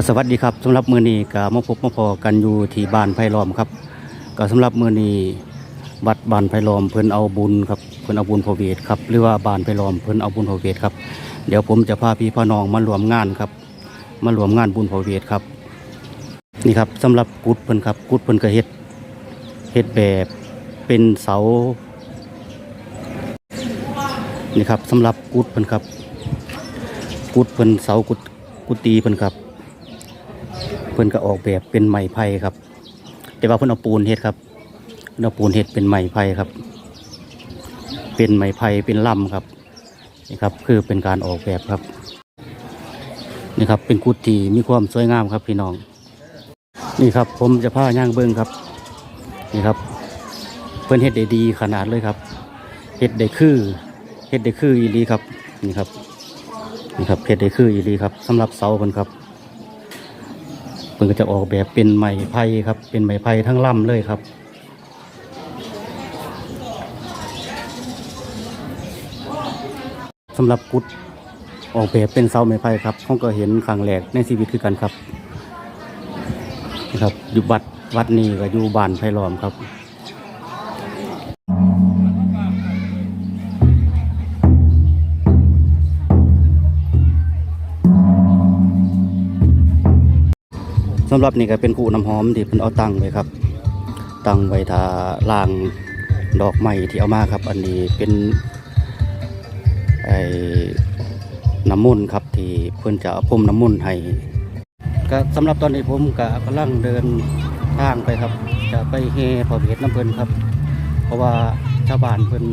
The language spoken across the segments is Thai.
ก็สวัสดีครับสำหรับมือนี้ก็มาพบมาพอกันอยู่ที่บ้านไผ่ล้อมครับก็สำหรับมือนี้วัดบ้านไผ่ล้อมเพิ่นเอาบุญครับเพิ่นเอาบุญพระเวทครับหรือว่าบ้านไผ่ล้อมเพิ่นเอาบุญพระเวทครับเดี๋ยวผมจะพาพี่พ่อน้องมารวมงานครับ มารวมงานบุญพระเวทครับ นี่ครับสำหรับกุดเพิ่นครับกุดเพิ่นก็เฮ็ดเฮ็ดแบบเป็นเสานี่ครับสำหรับกุดเพิ่นครับ กุดเพิ่นเสากุดกุฏิเพิ่นครับ เพิ่นก็ออกแบบเป็นไม้ไผ่ครับ แต่ว่าเพิ่นเอาปูนเฮ็ดครับเพิ่นเอาปูนเฮ็ดเป็นไม้ไผ่ครับ เป็นไม้ไผ่เป็นลำครับนี่ครับคือเป็นการออกแบบครับนี่ครับเป็นกุฏิมีความสวยงามครับพี่น้อง นี่ครับผมจะพาย่างเบิ้งครับ นี่ครับ เพิ่นเฮ็ดได้ดีขนาดเลยครับเฮ็ดได้คือเฮ็ดได้คืออีหลีครับ นี่ครับนี่ครับเฮ็ดได้คืออีหลีครับสำหรับเสาเพิ่นครับ พิ่นก็จะออกแบบเป็นไม้ไผ่ครับ เป็นไม้ไผ่ทั้งล่ำเลยครับสำหรับกุดออกแบบเป็นเสาไม้ไผ่ครับเขาก็เห็นครั้งแรกในชีวิตคือกันครับนะครับอยู่วัดวัดนี้ก็อยู่บ้านไผ่ล้อมครับ สำหรับนี่ก็เป็นกูน้ำหอมที่เพิ่นเอาตังไว้ครับ ตังไว้ทาล่างดอกไม้ที่เอามาครับ อันนี้เป็นไอ้น้ำมุนครับ ที่เพิ่อนจะเอาพรมน้ำมุนให้ก็สำหรับตอนนี้ผมก็กำลังเดินทางไปครับ จะไปเฮพอเวทน้ำเพลินครับ เพราะว่าชาวบ้านเพิ่น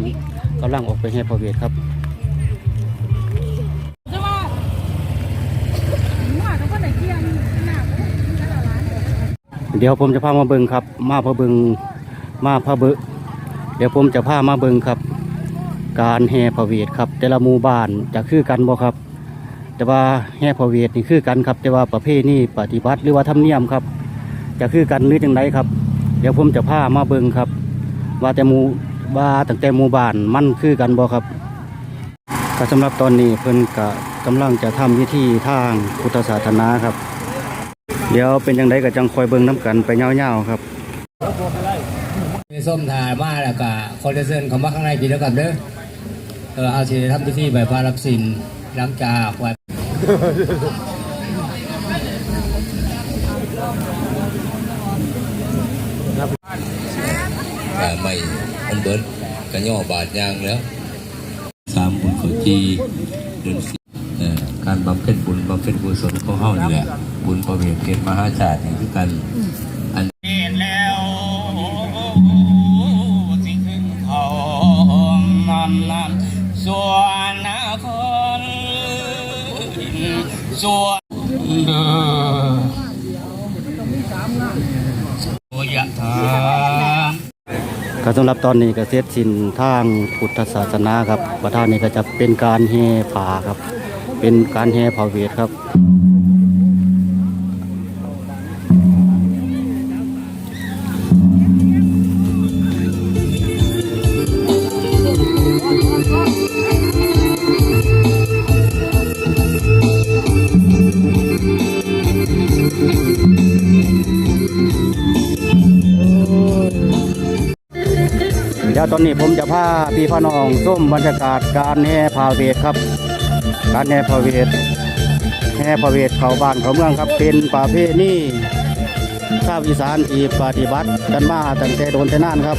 กำลังออกไปเฮพอเวทครับ เดี๋ยวผมจะพามาเบิงครับ มาพาเบิงมาพาเบิเดี๋ยวผมจะพามาเบิงครับ การแห่พระเวทครับ แต่ละหมู่บ้านจะคือกันบ่ครับ แต่ว่าแห่พระเวทนี่คือกันครับ แต่ว่าประเพณีปฏิบัติหรือว่าธรรมเนียมครับ จะคือกันหรือจังไดครับ เดี๋ยวผมจะพามาเบิงครับ ว่าแต่หมู่ว่าตั้งแต่หมู่บ้านมันคือกันบ่ครับก็สำหรับตอนนี้เพิ่นก็กำลังจะทำพิธีทางพุทธศาสนาครับ เดี๋ยวเป็นยังไงก็จังคอยเบิ่งน้ำกันไปเงาวๆครับมีส้มถ่ายมาแล้วก็คนจะเชิญเขามาข้างในกินแล้วกันเด้อเออเอาสิทำพิธีใบพารับสินหลังจากวัดอ่าไม่อันเบิร์ดกันย่อบาดยางแล้วสามบุญเขาจีเดือนสี่เอ่อ การบำเพ็ญบุญบำเพ็ญกุศลของเฮานี่แหละ บุญประเวทเกณฑ์มหาชาตินี่คือกันอันเห็นแล้วสิ่งขึ้นเขานั้นนั้นส่วนนครส่วนเด้อโอยะถาก็สำหรับตอนนี้ก็เสร็จสิ้นทางพุทธศาสนาครับประธานนี้ก็จะเป็นการแห่ผาครับ เป็นการแห่ผาเวทครับ เดี๋ยวตอนนี้ผมจะพาพี่พ่อน้องส้มบรรยากาศการแห่พาเวทครับ การแห่พาเวทแห่พาเวทเขาบ้านเขาเมืองครับเป็นประเพณีชาวอีสานที่ปฏิบัติกันมาตั้งแต่โดนแต่นานครับ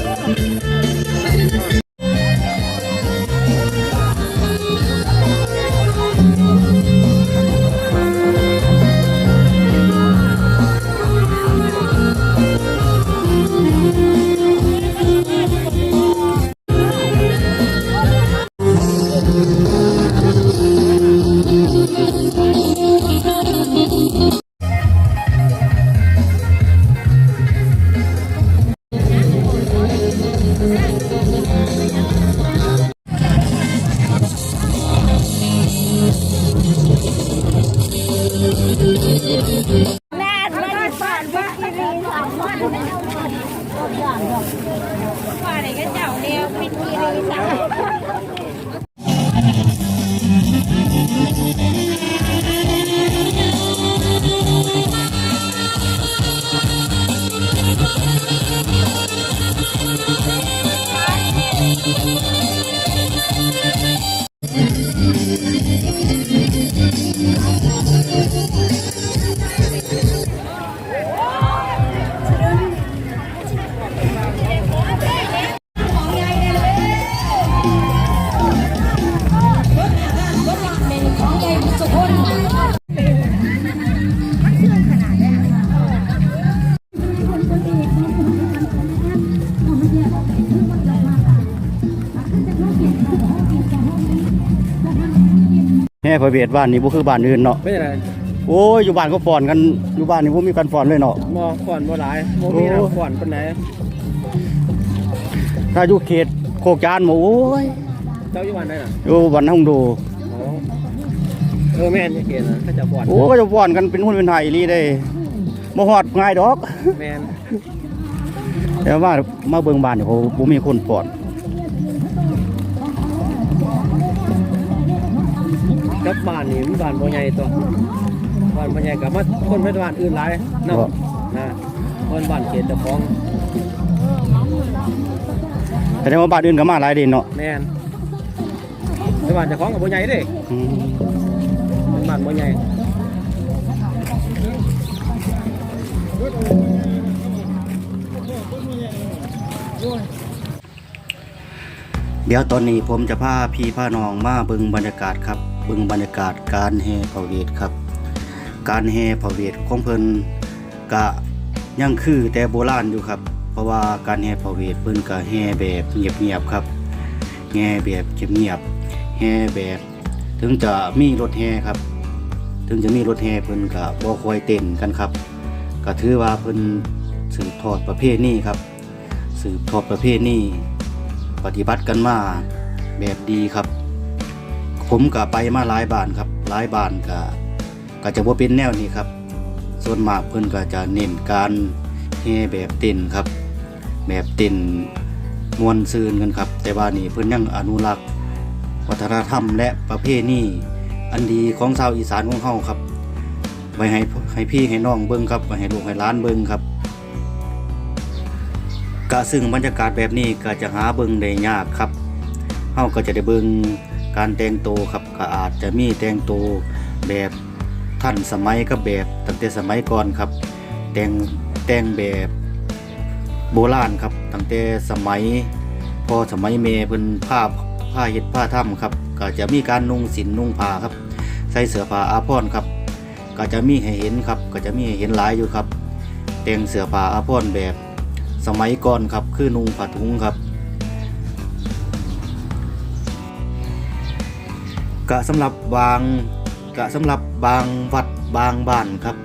ห่พระเวทบ้านนี้บ่คือบ้านอื่นเนาะไม่ใช่ไรโอ้ยอยู่บ้านก็ฟ้อนกันอยู่บ้านนี่บ่มีการฟ้อนเลยเนาะมองก่อนบ่หลายโมมีโอ้น้ำก่อนเป็นไหนถ้าอยู่เขตโคกจานหมโอ้ยเจ้าอยู่วันไหนน่ะอยู่บ้านห้องดูอ๋อเออแม่นจะเห็นนะก็จะก่อนโอ้ก็จะฟ้อนกันเป็นหุ้นเป็นไทยอีหลีได้บ่ฮอดง่ายดอก แม่นแต่ว่ามาเบิ่งบ้านนี่เขาบ่มีคนฟ้อน กับบ้านนี่มันบ้านบ่ใหญ่ตัวบ้านบ่ใหญ่กับมาคนไปบ้านอื่นหลายนำนะคนบ้านเขตเจ้าของแสดงว่าบ้านอื่นก็มาหลายเด่นเนาะแม่นไปบ้านเจ้าของกับบ่ใหญ่เด้อืมเป็นบ้านบ่ใหญ่เดี๋ยวตอนนี้ผมจะพาพี่พาน้องมาเบิ่งบรรยากาศครับเบิ่งบรรยากาศการแห่พระเวทครับ การแห่พระเวทของเพิ่นกะยังคือแต่โบราณอยู่ครับ เพราะว่าการแห่พระเวทเพิ่นก็แห่แบบเงียบๆครับแห่แบบเงียบๆแห่แบบ ถึงจะมีรถแห่ครับ ถึงจะมีรถแห่เพิ่นก็บ่ค่อยเต้นกันครับก็ถือว่าเพิ่นสืบทอดประเพณีครับ สืบทอดประเพณีปฏิบัติกันมาแบบดีครับ ผมก็ไปมาหลายบ้านครับหลายบ้านก็ก็จะบ่เป็นแนวนี้ครับ ส่วนมากเพิ่อนก็จะเน้นการเฮแบบเต้นครับ แบบเต้นมวนซืนกันครับ แต่ว่านี่เพิ่อนยังอนุรักษ์ วัฒนธรรมและประเพณีอันดีของชาวอีสานของเฮาครับไว้ให้ให้พี่ให้น้องเบิ่งครับไว้ให้ลูกให้หลานเบิ่งครับกะซึ่งบรรยากาศแบบนี้ก็จะหาเบิ่งได้ยากครับเฮาก็จะได้เบิ่ง การแต่งตัวครับก็อาจจะมีแต่งตัวแบบทันสมัยกับแบบตั้งแต่สมัยก่อนครับ แต่งแต่งแบบโบราณครับตั้งแต่สมัยพอสมัยเมย์เพิ่นผ้าผ้าเฮ็ดผ้าถ้ำครับ ก็จะมีการนุ่งสินนุ่งผ้าครับ ใส่เสื้อผ้าอาภรครับ ก็จะมีให้เห็นครับ ก็จะมีให้เห็นหลายอยู่ครับ แต่งเสื้อผ้าอาภรแบบสมัยก่อนครับ คือนุ่งผ้าถุงครับ กะสำหรับบางกะสำหรับบางวัดบางบ้านครับ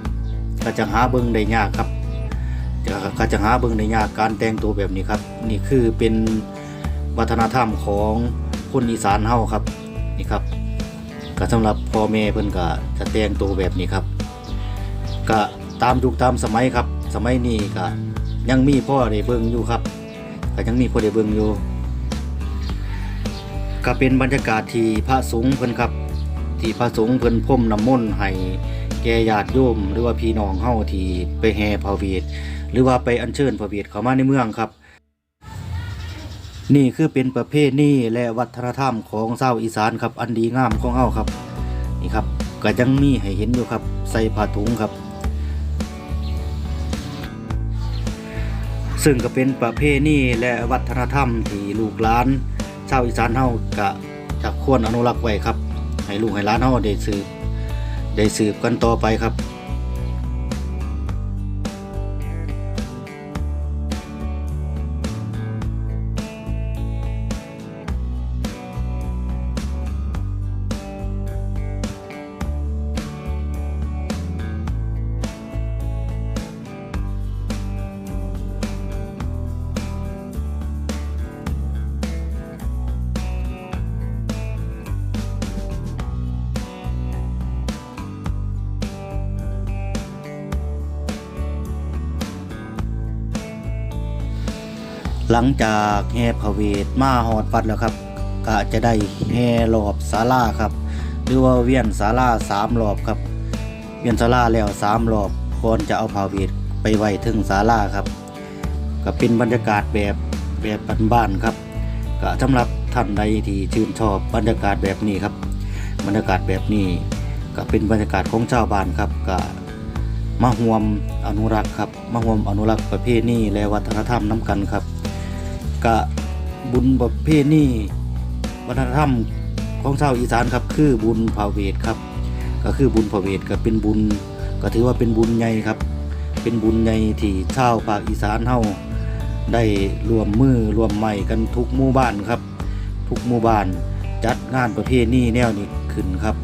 ก็จะหาเบิ่งได้ยากครับจะก็จะหาเบิ่งได้ยากการแต่งตัวแบบนี้ครับ นี่คือเป็นวัฒนธรรมของคนอีสานเฮาครับนี่ครับก็สำหรับพ่อแม่เพิ่นก็จะแต่งตัวแบบนี้ครับก็ตามยุคตามสมัยครับ สมัยนี้ก็ยังมีพ่อได้เบิ่งอยู่ครับก็ยังมีพ่อได้เบิ่งอยู่ ก็เป็นบรรยากาศที่พระสงฆ์เพิ่นครับ ที่พระสงฆ์เพิ่นพรมน้ำมนต์ให้แก่ญาติโยม หรือว่าพี่น้องเฮาที่ไปแห่พระเวทหรือว่าไปอัญเชิญพระเวทเข้ามาในเมืองครับ นี่คือเป็นประเพณีและวัฒนธรรมของชาวอีสานครับ อันดีงามของเฮาครับ นี่ครับก็ยังมีให้เห็นอยู่ครับ ใส่ผ้าถุงครับ ซึ่งก็เป็นประเพณีและวัฒนธรรมที่ลูกหลาน ชาวอีสานเฮากะจะควรอนุรักษ์ไว้ครับ ให้ลูกให้ล้านเฮาได้สืบได้สืบกันต่อไปครับ หลังจากแห่พระเวทมาหอดวัดแล้วครับก็จะได้แห่รอบศาลาครับ หรือว่าเวียนศาลาสามรอบครับ เวียนศาลาแล้วสามรอบก่อนจะเอาพระเวทไปไว้ถึงศาลาครับ ก็เป็นบรรยากาศแบบแบบบ้านๆครับก็สำหรับท่านใดที่ชื่นชอบบรรยากาศแบบนี้ครับ บรรยากาศแบบนี้ก็เป็นบรรยากาศของชาวบ้านครับก็มาห่วมอนุรักษ์ครับมาห่วมอนุรักษ์ประเพณีและวัฒนธรรมน้กันครับ กะบุญประเพณีวัฒนธรรมของชาวอีสานครับคือบุญพาเวทครับ ก็คือบุญพาเวทก็เป็นบุญ ก็ถือว่าเป็นบุญใหญ่ครับ เป็นบุญใหญ่ที่ชาวภาคอีสานเฮาได้รวมมือรวมใหม่กันทุกหมู่บ้านครับ ทุกหมู่บ้านจัดงานประเพณีแนวนี้ขึ้นครับ